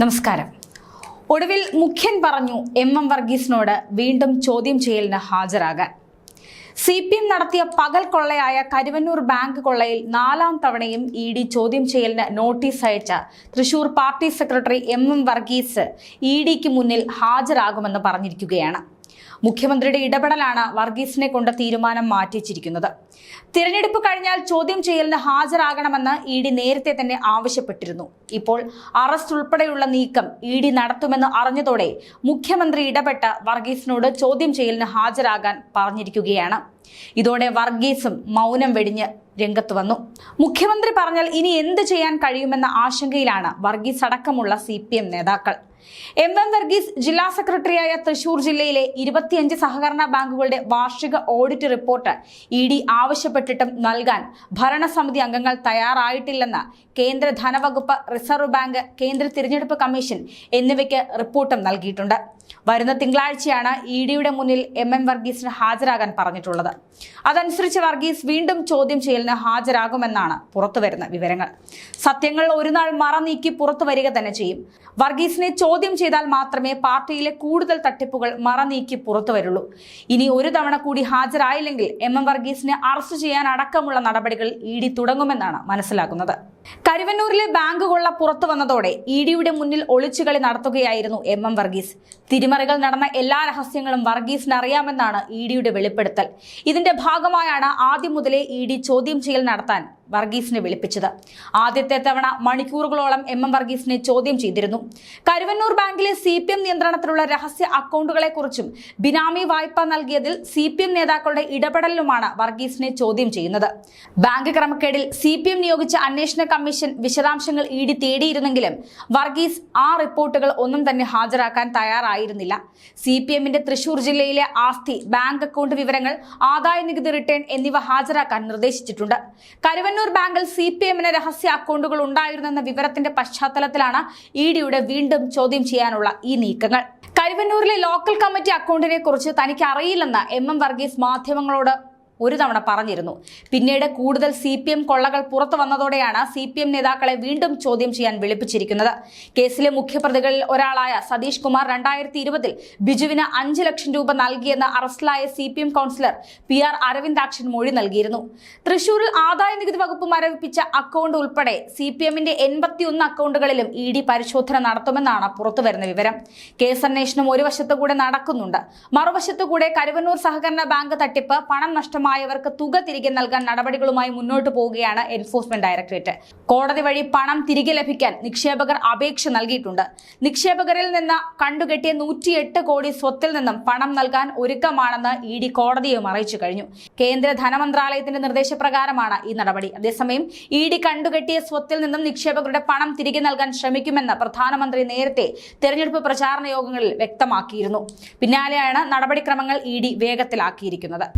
നമസ്കാരം. ഒടുവിൽ മുഖ്യൻ പറഞ്ഞു എം എം വർഗീസിനോട് വീണ്ടും ചോദ്യം ചെയ്യലിന് ഹാജരാകാൻ. സി പി എം നടത്തിയ പകൽ കൊള്ളയായ കരുവന്നൂർ ബാങ്ക് കൊള്ളയിൽ നാലാം തവണയും ഇ ഡി ചോദ്യം ചെയ്യലിന് നോട്ടീസ് അയച്ച Thrissur party secretary M M Varghese E ഡിക്ക് മുന്നിൽ ഹാജരാകുമെന്ന് പറഞ്ഞിരിക്കുകയാണ്. മുഖ്യമന്ത്രിയുടെ ഇടപെടലാണ് വർഗീസിനെ കൊണ്ട് തീരുമാനം മാറ്റിച്ചിരിക്കുന്നത്. തിരഞ്ഞെടുപ്പ് കഴിഞ്ഞാൽ ചോദ്യം ചെയ്യലിന് ഹാജരാകണമെന്ന് ഇ ഡി നേരത്തെ തന്നെ ആവശ്യപ്പെട്ടിരുന്നു. ഇപ്പോൾ അറസ്റ്റ് ഉൾപ്പെടെയുള്ള നീക്കം ഇ ഡി നടത്തുമെന്ന് അറിഞ്ഞതോടെ മുഖ്യമന്ത്രി ഇടപെട്ട് വർഗീസിനോട് ചോദ്യം ചെയ്യലിന് ഹാജരാകാൻ പറഞ്ഞിരിക്കുകയാണ്. ഇതോടെ വർഗീസും മൗനം വെടിഞ്ഞ് രംഗത്ത് വന്നു. മുഖ്യമന്ത്രി പറഞ്ഞാൽ ഇനി എന്ത് ചെയ്യാൻ കഴിയുമെന്ന ആശങ്കയിലാണ് വർഗീസ് അടക്കമുള്ള സി നേതാക്കൾ. എം എം വർഗീസ് ജില്ലാ സെക്രട്ടറിയായ തൃശൂർ ജില്ലയിലെ ഇരുപത്തിയഞ്ച് സഹകരണ ബാങ്കുകളുടെ വാർഷിക ഓഡിറ്റ് റിപ്പോർട്ട് ഇ ഡി ആവശ്യപ്പെട്ടിട്ടും നൽകാൻ ഭരണസമിതി അംഗങ്ങൾ തയ്യാറായിട്ടില്ലെന്ന് കേന്ദ്ര ധനവകുപ്പ് റിസർവ് ബാങ്ക് കേന്ദ്ര തിരഞ്ഞെടുപ്പ് കമ്മീഷൻ എന്നിവയ്ക്ക് റിപ്പോർട്ടും നൽകിയിട്ടുണ്ട്. വരുന്ന തിങ്കളാഴ്ചയാണ് ഇ ഡിയുടെ മുന്നിൽ എം എം വർഗീസിന് ഹാജരാകാൻ പറഞ്ഞിട്ടുള്ളത്. അതനുസരിച്ച് വർഗീസ് വീണ്ടും ചോദ്യം ചെയ്യലിന് ഹാജരാകുമെന്നാണ് പുറത്തുവരുന്ന വിവരങ്ങൾ. സത്യങ്ങൾ ഒരു നാൾ മറ നീക്കി പുറത്തു വരിക തന്നെ ചെയ്യും. വർഗീസിനെ ചോദ്യം ചെയ്താൽ മാത്രമേ പാർട്ടിയിലെ കൂടുതൽ തട്ടിപ്പുകൾ മറ നീക്കി പുറത്തു വരുള്ളൂ. ഇനി ഒരു തവണ കൂടി ഹാജരായില്ലെങ്കിൽ എം എം വർഗീസിനെ അറസ്റ്റ് ചെയ്യാൻ അടക്കമുള്ള നടപടികൾ ഇ ഡി തുടങ്ങുമെന്നാണ് മനസ്സിലാക്കുന്നത് കരുവന്നൂരിലെ ബാങ്ക് കൊള്ള പുറത്തു വന്നതോടെ ഇ ഡിയുടെ മുന്നിൽ ഒളിച്ചുകളി നടത്തുകയായിരുന്നു എം എം വർഗീസ്. തിരിമറികൾ നടന്ന എല്ലാ രഹസ്യങ്ങളും വർഗീസിന് അറിയാമെന്നാണ് ഇ ഡിയുടെ വെളിപ്പെടുത്തൽ. ഇതിന്റെ ഭാഗമായാണ് ആദ്യം മുതലേ ഇ ഡി ചോദ്യം ചെയ്യൽ നടത്താൻ വർഗീസിനെ വിളിപ്പിച്ചത്. ആദ്യത്തെ തവണ മണിക്കൂറുകളോളം എം എം വർഗീസിനെ ചോദ്യം ചെയ്തിരുന്നു. കരുവന്നൂർ ബാങ്കിലെ സി പി എം നിയന്ത്രണത്തിലുള്ള രഹസ്യ അക്കൗണ്ടുകളെക്കുറിച്ചും ബിനാമി വായ്പ നൽകിയതിൽ സി പി എം നേതാക്കളുടെ ഇടപെടലിലുമാണ് വർഗീസിനെ ചോദ്യം ചെയ്യുന്നത്. ബാങ്ക് ക്രമക്കേടിൽ സി പി എം നിയോഗിച്ച അന്വേഷണ കമ്മീഷൻ വിശദാംശങ്ങൾ ഡി തേടിയിരുന്നെങ്കിലും വർഗീസ് ആ റിപ്പോർട്ടുകൾ ഒന്നും തന്നെ ഹാജരാക്കാൻ തയ്യാറായിരുന്നില്ല. സി പി എമ്മിന്റെ തൃശൂർ ജില്ലയിലെ ആസ്തി ബാങ്ക് അക്കൗണ്ട് വിവരങ്ങൾ ആദായ നികുതി റിട്ടേൺ എന്നിവ ഹാജരാക്കാൻ നിർദ്ദേശിച്ചിട്ടുണ്ട്. കരുവന്നൂർ ബാങ്കിൽ സി പി എമ്മിന് രഹസ്യ അക്കൗണ്ടുകൾ ഉണ്ടായിരുന്നെന്ന വിവരത്തിന്റെ പശ്ചാത്തലത്തിലാണ് ഇ ഡിയുടെ വീണ്ടും ചോദ്യം ചെയ്യാനുള്ള ഈ നീക്കങ്ങൾ. കരുവന്നൂരിലെ ലോക്കൽ കമ്മിറ്റി അക്കൗണ്ടിനെ കുറിച്ച് തനിക്ക് അറിയില്ലെന്ന് എം എം വർഗീസ് മാധ്യമങ്ങളോട് ഒരു തവണ പറഞ്ഞിരുന്നു. പിന്നീട് കൂടുതൽ സി പി എം കൊള്ളകൾ പുറത്തു വന്നതോടെയാണ് സി പി എം നേതാക്കളെ വീണ്ടും ചോദ്യം ചെയ്യാൻ വിളിപ്പിച്ചിരിക്കുന്നത്. കേസിലെ മുഖ്യപ്രതികളിൽ ഒരാളായ സതീഷ് കുമാർ രണ്ടായിരത്തി ഇരുപതിൽ ബിജുവിന് അഞ്ച് ലക്ഷം രൂപ നൽകിയെന്ന് അറസ്റ്റിലായ C P M councillor P R Aravindakshan മൊഴി നൽകിയിരുന്നു. തൃശൂരിൽ ആദായ നികുതി വകുപ്പ് മരവിപ്പിച്ച അക്കൗണ്ട് ഉൾപ്പെടെ സി പി എമ്മിന്റെ എൺപത്തിയൊന്ന് അക്കൗണ്ടുകളിലും ഇ ഡി പരിശോധന നടത്തുമെന്നാണ് പുറത്തുവരുന്ന വിവരം. കേസ് കേസന്വേഷണം ഒരു വശത്തുകൂടെ നടക്കുന്നുണ്ട്. മറുവശത്തുകൂടെ കരുവന്നൂർ സഹകരണ ബാങ്ക് തട്ടിപ്പ് പണം നഷ്ടമായവർക്ക് തുക തിരികെ നൽകാൻ നടപടികളുമായി മുന്നോട്ട് പോവുകയാണ് എൻഫോഴ്സ്മെന്റ് ഡയറക്ടറേറ്റ് കോടതി വഴി പണം തിരികെ ലഭിക്കാൻ നിക്ഷേപകർ അപേക്ഷ നൽകിയിട്ടുണ്ട്. നിക്ഷേപകരിൽ നിന്ന് കണ്ടുകെട്ടിയ നൂറ്റിയെട്ട് കോടി സ്വത്തിൽ നിന്നും പണം നൽകാൻ ഒരുക്കമാണെന്ന് ഇ ഡി കോടതിയും അറിയിച്ചു കഴിഞ്ഞു. കേന്ദ്ര ധനമന്ത്രാലയത്തിന്റെ നിർദ്ദേശപ്രകാരമാണ് ഈ നടപടി. അതേസമയം ഇ ഡി കണ്ടുകെട്ടിയ സ്വത്തിൽ നിന്നും നിക്ഷേപകരുടെ പണം തിരികെ നൽകാൻ ശ്രമിക്കുമെന്ന് പ്രധാനമന്ത്രി നേരത്തെ തെരഞ്ഞെടുപ്പ് പ്രചാരണ യോഗങ്ങളിൽ വ്യക്തമാക്കിയിരുന്നു. പിന്നാലെയാണ് നടപടിക്രമങ്ങൾ ഇ ഡി വേഗത്തിലാക്കിയിരിക്കുന്നത്.